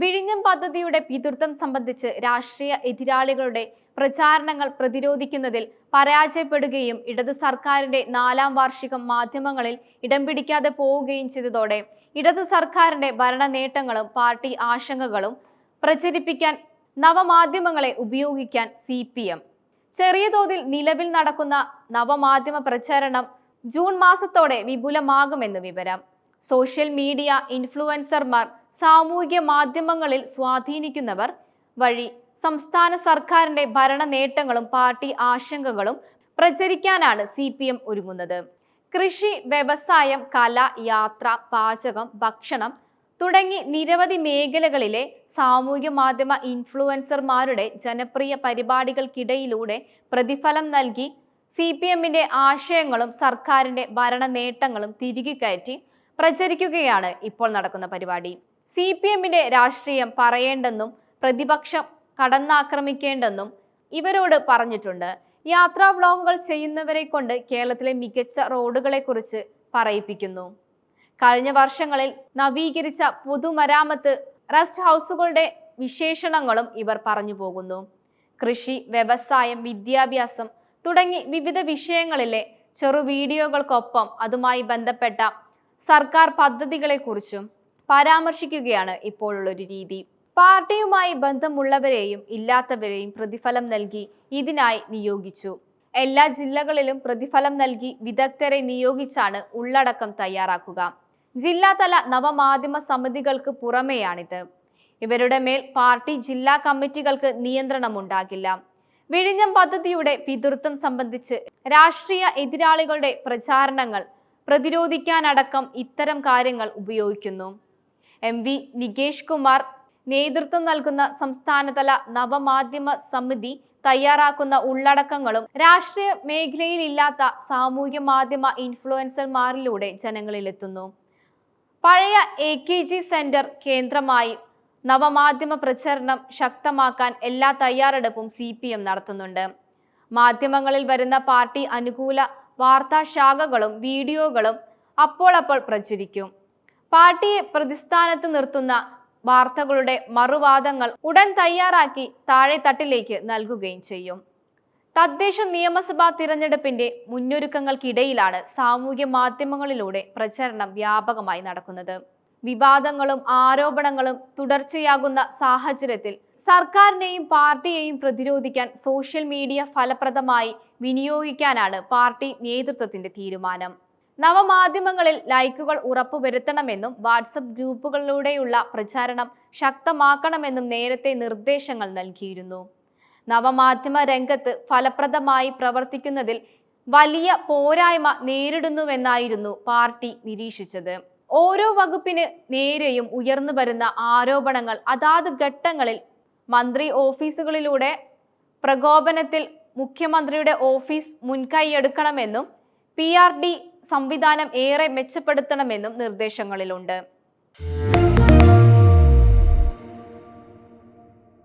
വിഴിഞ്ഞം പദ്ധതിയുടെ പിതൃത്വം സംബന്ധിച്ച് രാഷ്ട്രീയ എതിരാളികളുടെ പ്രചാരണങ്ങൾ പ്രതിരോധിക്കുന്നതിൽ പരാജയപ്പെടുകയും ഇടത് സർക്കാരിന്റെ നാലാം വാർഷികം മാധ്യമങ്ങളിൽ ഇടം പിടിക്കാതെ പോവുകയും ചെയ്തതോടെ ഇടതു സർക്കാരിന്റെ ഭരണ നേട്ടങ്ങളും പാർട്ടി ആശങ്കകളും പ്രചരിപ്പിക്കാൻ നവമാധ്യമങ്ങളെ ഉപയോഗിക്കാൻ സി പി എം. ചെറിയ തോതിൽ നിലവിൽ നടക്കുന്ന നവമാധ്യമ പ്രചാരണം ജൂൺ മാസത്തോടെ വിപുലമാകുമെന്ന് വിവരം. സോഷ്യൽ മീഡിയ ഇൻഫ്ലുവൻസർമാർ സാമൂഹിക മാധ്യമങ്ങളിൽ സ്വാധീനിക്കുന്നവർ വഴി സംസ്ഥാന സർക്കാരിന്റെ ഭരണ നേട്ടങ്ങളും പാർട്ടി ആശങ്കകളും പ്രചരിക്കാനാണ് സി പി എം ഒരുങ്ങുന്നത്. കൃഷി വ്യവസായം കല യാത്ര പാചകം ഭക്ഷണം തുടങ്ങി നിരവധി മേഖലകളിലെ സാമൂഹ്യ മാധ്യമ ഇൻഫ്ലുവൻസർമാരുടെ ജനപ്രിയ പരിപാടികൾക്കിടയിലൂടെ പ്രതിഫലം നൽകി സി പി എമ്മിന്റെ ആശയങ്ങളും സർക്കാരിന്റെ ഭരണ നേട്ടങ്ങളും തിരികെ കയറ്റി പ്രചരിക്കുകയാണ് ഇപ്പോൾ നടക്കുന്ന പരിപാടി. സി പി എമ്മിന്റെ രാഷ്ട്രീയം പറയേണ്ടെന്നും പ്രതിപക്ഷം കടന്നാക്രമിക്കേണ്ടെന്നും ഇവരോട് പറഞ്ഞിട്ടുണ്ട്. യാത്രാ വ്ളോഗുകൾ ചെയ്യുന്നവരെ കൊണ്ട് കേരളത്തിലെ മികച്ച റോഡുകളെക്കുറിച്ച് പറയിപ്പിക്കുന്നു. കഴിഞ്ഞ വർഷങ്ങളിൽ നവീകരിച്ച പൊതുമരാമത്ത് റെസ്റ്റ് ഹൗസുകളുടെ വിശേഷണങ്ങളും ഇവർ പറഞ്ഞു പോകുന്നു. കൃഷി വ്യവസായം വിദ്യാഭ്യാസം തുടങ്ങി വിവിധ വിഷയങ്ങളിലെ ചെറു വീഡിയോകൾക്കൊപ്പം അതുമായി ബന്ധപ്പെട്ട സർക്കാർ പദ്ധതികളെക്കുറിച്ചും പരാമർശിക്കുകയാണ് ഇപ്പോഴുള്ളൊരു രീതി. പാർട്ടിയുമായി ബന്ധമുള്ളവരെയും ഇല്ലാത്തവരെയും പ്രതിഫലം നൽകി ഇതിനായി നിയോഗിച്ചു. എല്ലാ ജില്ലകളിലും പ്രതിഫലം നൽകി വിദഗ്ധരെ നിയോഗിച്ചാണ് ഉള്ളടക്കം തയ്യാറാക്കുക. ജില്ലാതല നവമാധ്യമ സമിതികൾക്ക് പുറമെയാണിത്. ഇവരുടെ മേൽ പാർട്ടി ജില്ലാ കമ്മിറ്റികൾക്ക് നിയന്ത്രണമുണ്ടാകില്ല. വിഴിഞ്ഞം പദ്ധതിയുടെ പിതൃത്വം സംബന്ധിച്ച് രാഷ്ട്രീയ എതിരാളികളുടെ പ്രചാരണങ്ങൾ പ്രതിരോധിക്കാനടക്കം ഇത്തരം കാര്യങ്ങൾ ഉപയോഗിക്കുന്നു. എം വി നികേഷ് കുമാർ നേതൃത്വം നൽകുന്ന സംസ്ഥാനതല നവമാധ്യമ സമിതി തയ്യാറാക്കുന്ന ഉള്ളടക്കങ്ങളും രാഷ്ട്രീയ മേഖലയിലില്ലാത്ത സാമൂഹ്യ മാധ്യമ ഇൻഫ്ലുവൻസർമാരിലൂടെ ജനങ്ങളിലെത്തുന്നു. പഴയ എ കെ ജി സെന്റർ കേന്ദ്രമായി നവമാധ്യമ പ്രചരണം ശക്തമാക്കാൻ എല്ലാ തയ്യാറെടുപ്പും സി പി എം നടത്തുന്നുണ്ട്. മാധ്യമങ്ങളിൽ വരുന്ന പാർട്ടി അനുകൂല വാർത്താ ശാഖകളും വീഡിയോകളും അപ്പോൾ അപ്പോൾ പ്രചരിക്കും. പാർട്ടിയെ പ്രതിസ്ഥാനത്ത് നിർത്തുന്ന വാർത്തകളുടെ മറുവാദങ്ങൾ ഉടൻ തയ്യാറാക്കി താഴെത്തട്ടിലേക്ക് നൽകുകയും ചെയ്യും. തദ്ദേശ നിയമസഭാ തിരഞ്ഞെടുപ്പിന്റെ മുന്നൊരുക്കങ്ങൾക്കിടയിലാണ് സാമൂഹ്യ മാധ്യമങ്ങളിലൂടെ പ്രചരണം വ്യാപകമായി നടക്കുന്നത്. വിവാദങ്ങളും ആരോപണങ്ങളും തുടർച്ചയാകുന്ന സാഹചര്യത്തിൽ സർക്കാരിനെയും പാർട്ടിയെയും പ്രതിരോധിക്കാൻ സോഷ്യൽ മീഡിയ ഫലപ്രദമായി വിനിയോഗിക്കാനാണ് പാർട്ടി നേതൃത്വത്തിന്റെ തീരുമാനം. നവമാധ്യമങ്ങളിൽ ലൈക്കുകൾ ഉറപ്പുവരുത്തണമെന്നും വാട്സപ്പ് ഗ്രൂപ്പുകളിലൂടെയുള്ള പ്രചാരണം ശക്തമാക്കണമെന്നും നേരത്തെ നിർദ്ദേശങ്ങൾ നൽകിയിരുന്നു. നവമാധ്യമ രംഗത്ത് ഫലപ്രദമായി പ്രവർത്തിക്കുന്നതിൽ വലിയ പോരായ്മ നേരിടുന്നുവെന്നായിരുന്നു പാർട്ടി നിരീക്ഷിച്ചത്. ഓരോ വകുപ്പിന് നേരെയും ഉയർന്നു വരുന്ന ആരോപണങ്ങൾ അതാത് ഘട്ടങ്ങളിൽ മന്ത്രി ഓഫീസുകളിലൂടെ പ്രകോപനത്തിൽ മുഖ്യമന്ത്രിയുടെ ഓഫീസ് മുൻകൈയെടുക്കണമെന്നും പി ആർ ഡി സംവിധാനം ഏറെ മെച്ചപ്പെടുത്തണമെന്നും നിർദ്ദേശങ്ങളിലുണ്ട്.